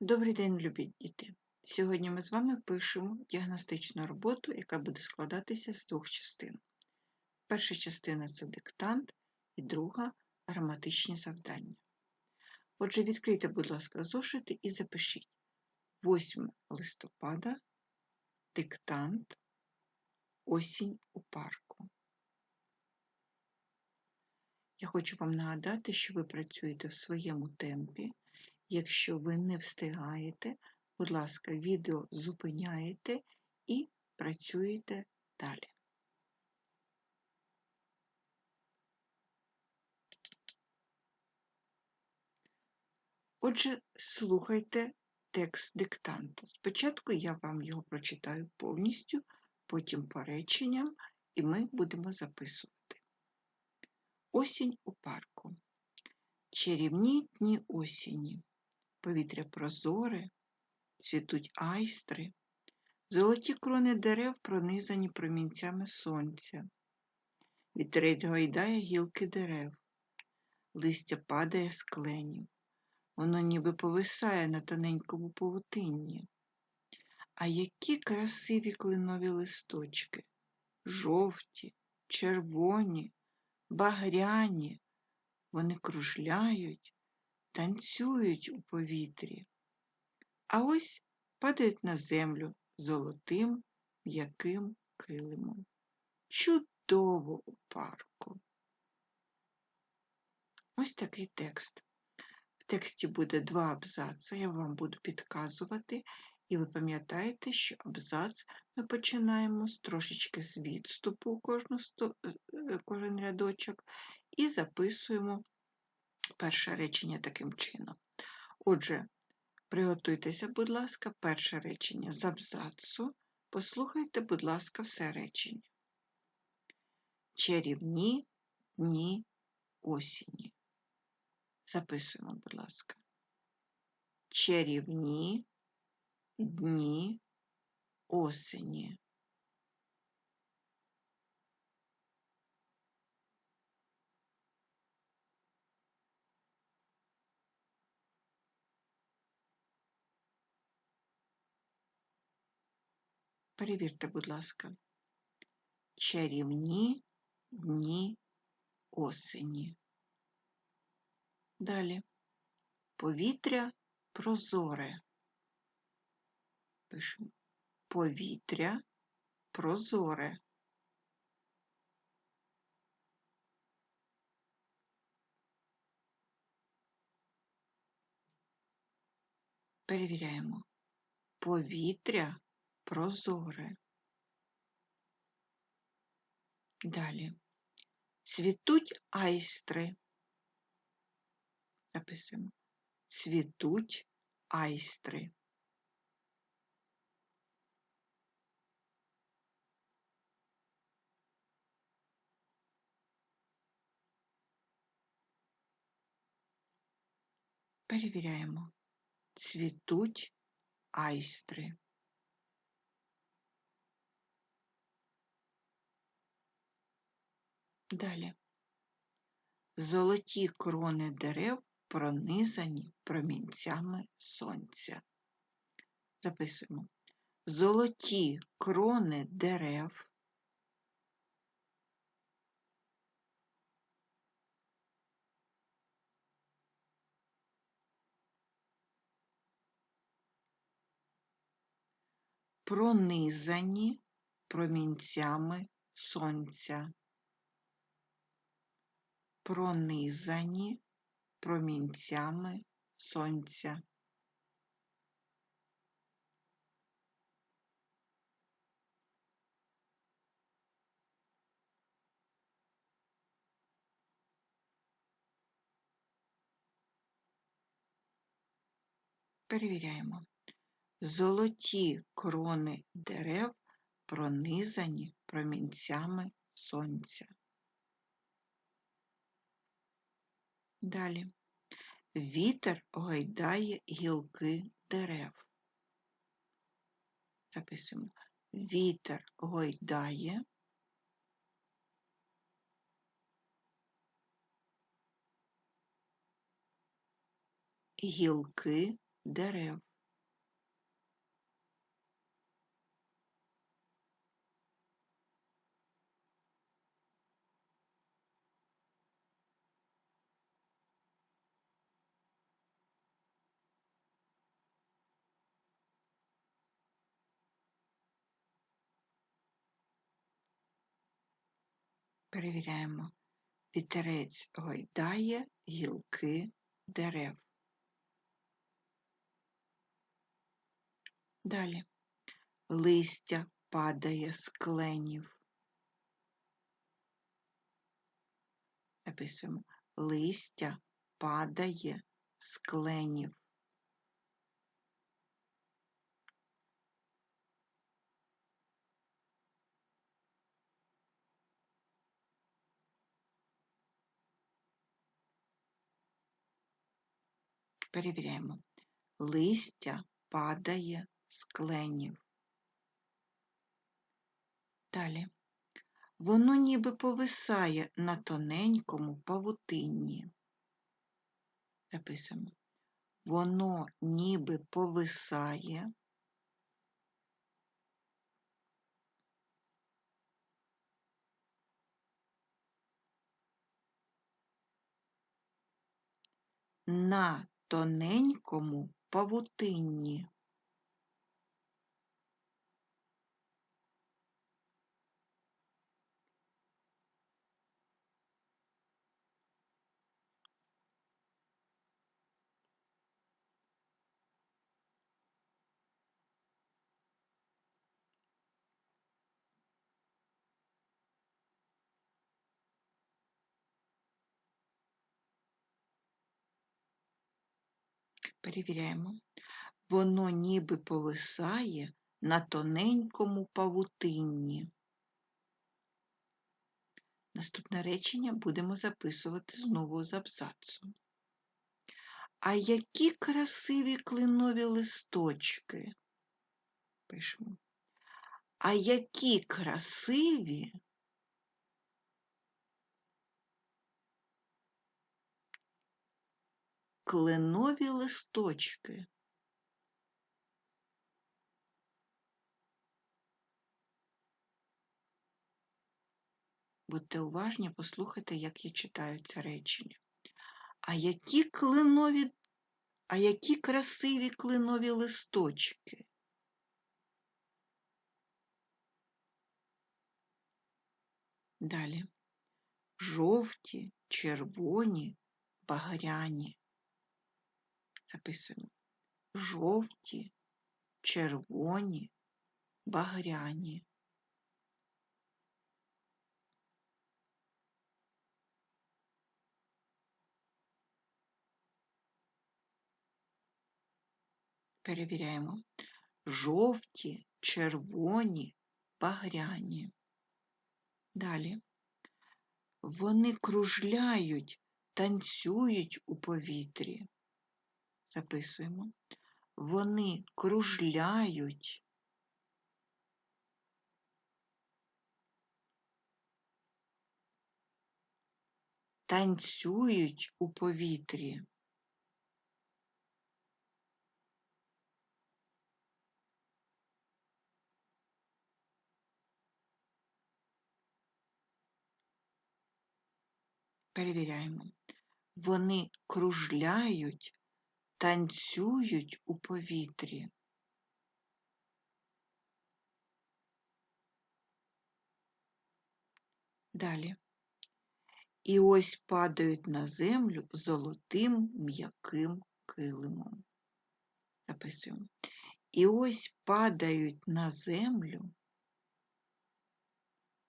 Добрий день, любі діти! Сьогодні ми з вами пишемо діагностичну роботу, яка буде складатися з двох частин. Перша частина це диктант, і друга граматичні завдання. Отже, відкрийте, будь ласка, зошити і запишіть 8 листопада, диктант, осінь у парку. Я хочу вам нагадати, що ви працюєте в своєму темпі. Якщо ви не встигаєте, будь ласка, відео зупиняєте і працюєте далі. Отже, слухайте текст диктанту. Спочатку я вам його прочитаю повністю, потім по реченням, і ми будемо записувати. Осінь у парку. Чарівні дні осені повітря прозоре, цвітуть айстри, золоті крони дерев пронизані промінцями сонця. Вітерець гойдає гілки дерев, листя падає з кленів, воно ніби повисає на тоненькому павутинні. А які красиві клинові листочки, жовті, червоні, багряні, вони кружляють, танцюють у повітрі, а ось падають на землю золотим м'яким килимом. Чудово у парку. Ось такий текст. В тексті буде два абзаци, я вам буду підказувати, і ви пам'ятаєте, що абзац ми починаємо з трошечки з відступу кожну, е, кожен рядочок і записуємо перше речення таким чином. Отже, приготуйтеся, будь ласка, перше речення з абзацу. Послухайте, будь ласка, все речення. Чарівні дні осені. Записуємо, будь ласка. Чарівні дні осені. Перевірте, будь ласка, чарівні дні осені. Далі повітря прозоре. Пишемо повітря прозоре. Перевіряємо повітря прозоре. Далі. Цвітуть айстри. Записуємо. Цвітуть айстри. Перевіряємо. Цвітуть айстри. Далі. Золоті крони дерев пронизані промінцями сонця. Записуємо. Золоті крони дерев. Пронизані промінцями сонця пронизані промінцями сонця. Перевіряємо. Золоті крони дерев пронизані промінцями сонця. Далі. Вітер гойдає гілки дерев. Записуємо. Вітер гойдає. Гілки дерев. Перевіряємо. Вітерець гойдає гілки дерев. Далі. Листя падає з кленів. Записуємо. Листя падає з кленів. Перевіряємо. Листя падає з кленів. Далі. Воно ніби повисає на тоненькому павутинні. Записуємо. Воно ніби повисає на тоненькому павутинні. Перевіряємо. Воно ніби повисає на тоненькому павутинні. Наступне речення будемо записувати знову з абзацу. А які красиві клинові листочки. Пишемо. А які красиві кленові листочки. Будьте уважні, послухайте, як я читаю це речення. А які кленові, а які красиві кленові листочки. Далі. Жовті, червоні, багряні. Записуємо. Жовті, червоні, багряні. Перевіряємо. Жовті, червоні, багряні. Далі. Вони кружляють, танцюють у повітрі. Записуємо. Вони кружляють. Танцюють у повітрі. Перевіряємо. Вони кружляють, танцюють у повітрі. Далі. І ось падають на землю золотим м'яким килимом. Записуємо. І ось падають на землю,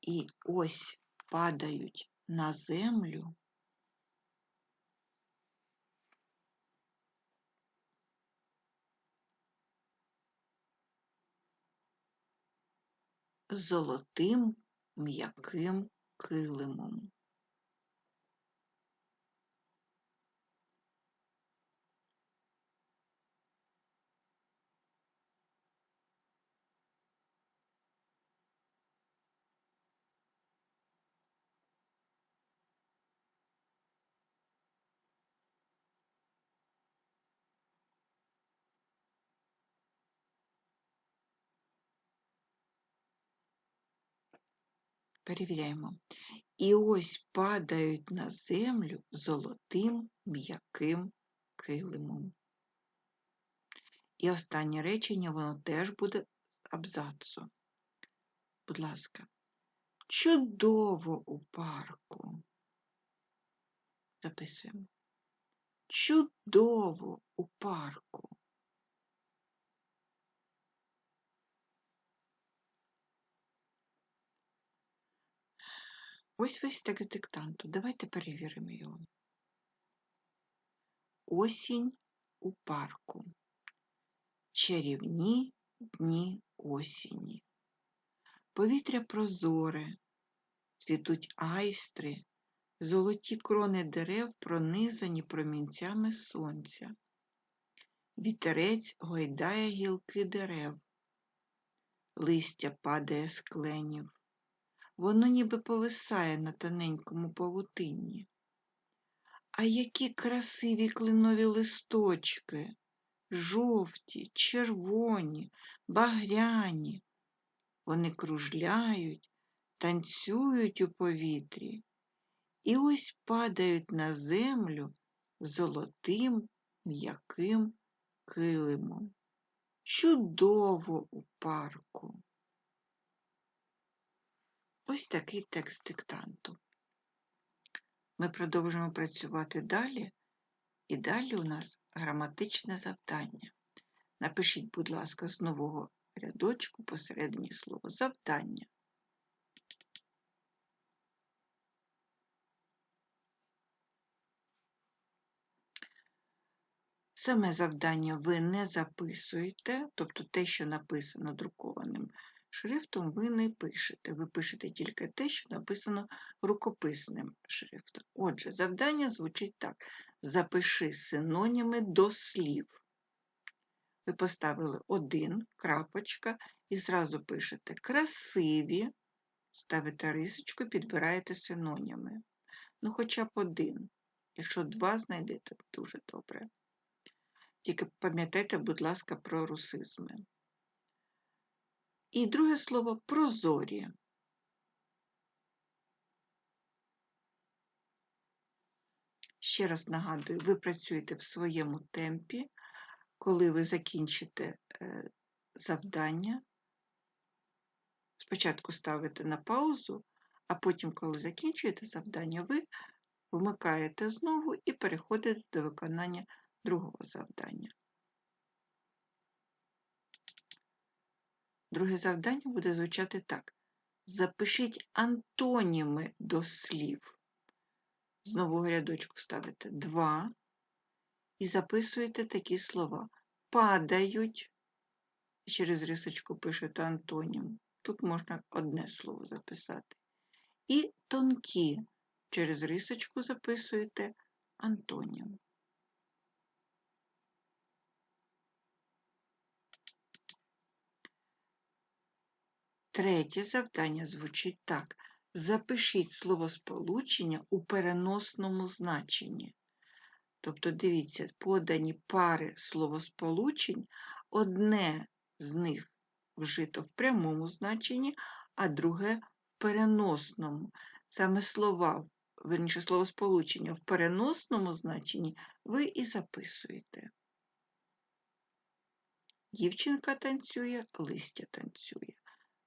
і ось падають на землю золотим м'яким килимом. Перевіряємо. І ось падають на землю золотим м'яким килимом. І останнє речення, воно теж буде абзацу. Будь ласка, чудово у парку. Записуємо. Чудово у парку. Ось весь текст диктанту. Давайте перевіримо його. Осінь у парку. Чарівні дні осені. Повітря прозоре, цвітуть айстри, золоті крони дерев пронизані промінцями сонця. Вітерець гойдає гілки дерев, листя падає з кленів. Воно ніби повисає на тоненькому павутинні. А які красиві клинові листочки, жовті, червоні, багряні. Вони кружляють, танцюють у повітрі і ось падають на землю золотим м'яким килимом. Чудово у парку. Ось такий текст диктанту. Ми продовжуємо працювати далі, і далі у нас граматичне завдання. Напишіть, будь ласка, з нового рядочку посередині слова завдання. Саме завдання ви не записуєте, тобто те, що написано друкованим шрифтом, ви не пишете. Ви пишете тільки те, що написано рукописним шрифтом. Отже, завдання звучить так: запиши синоніми до слів. Ви поставили один, крапочка, і зразу пишете красиві, ставите рисочку, підбираєте синоніми. Ну, хоча б один. Якщо два знайдете, дуже добре. Тільки пам'ятайте, будь ласка, про русизми. І друге слово прозорі. Ще раз нагадую, ви працюєте в своєму темпі, коли ви закінчите е, завдання. Спочатку ставите на паузу, а потім, коли закінчуєте завдання, ви вмикаєте знову і переходите до виконання другого завдання. Друге завдання буде звучати так. Запишіть антоніми до слів. З нового рядочку ставите два і записуєте такі слова. Падають, і через рисочку пишете антонім. Тут можна одне слово записати. І тонкі через рисочку записуєте антонім. Третє завдання звучить так. Запишіть словосполучення у переносному значенні. Тобто, дивіться, подані пари словосполучень, одне з них вжито в прямому значенні, а друге в переносному. Саме слова, верніше словосполучення в переносному значенні ви і записуєте. Дівчинка танцює, листя танцює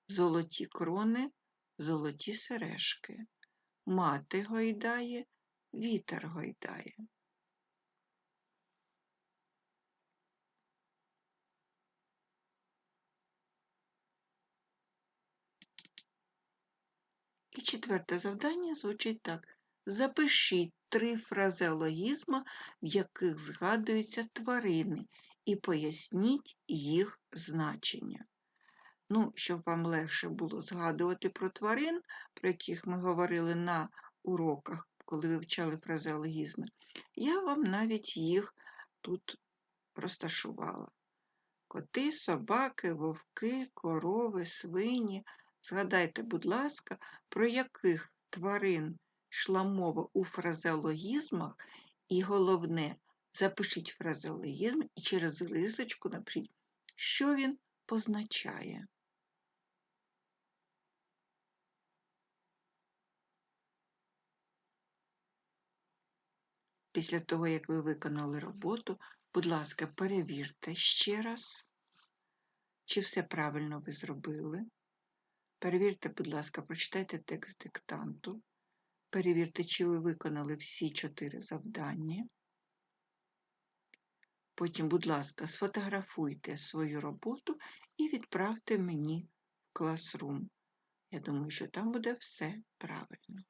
золоті крони, золоті сережки. Мати гойдає, вітер гойдає. І четверте завдання звучить так. Запишіть три фразеологізми, в яких згадуються тварини, і поясніть їх значення. Ну, щоб вам легше було згадувати про тварин, про яких ми говорили на уроках, коли вивчали фразеологізми, я вам навіть їх тут розташувала. Коти, собаки, вовки, корови, свині. Згадайте, будь ласка, про яких тварин йшла мова у фразеологізмах, і головне, запишіть фразеологізм і через рисочку напишіть, що він позначає. Після того, як ви виконали роботу, будь ласка, перевірте ще раз, чи все правильно ви зробили. Перевірте, будь ласка, прочитайте текст диктанту. Перевірте, чи ви виконали всі чотири завдання. Потім, будь ласка, сфотографуйте свою роботу і відправте мені в Classroom. Я думаю, що там буде все правильно.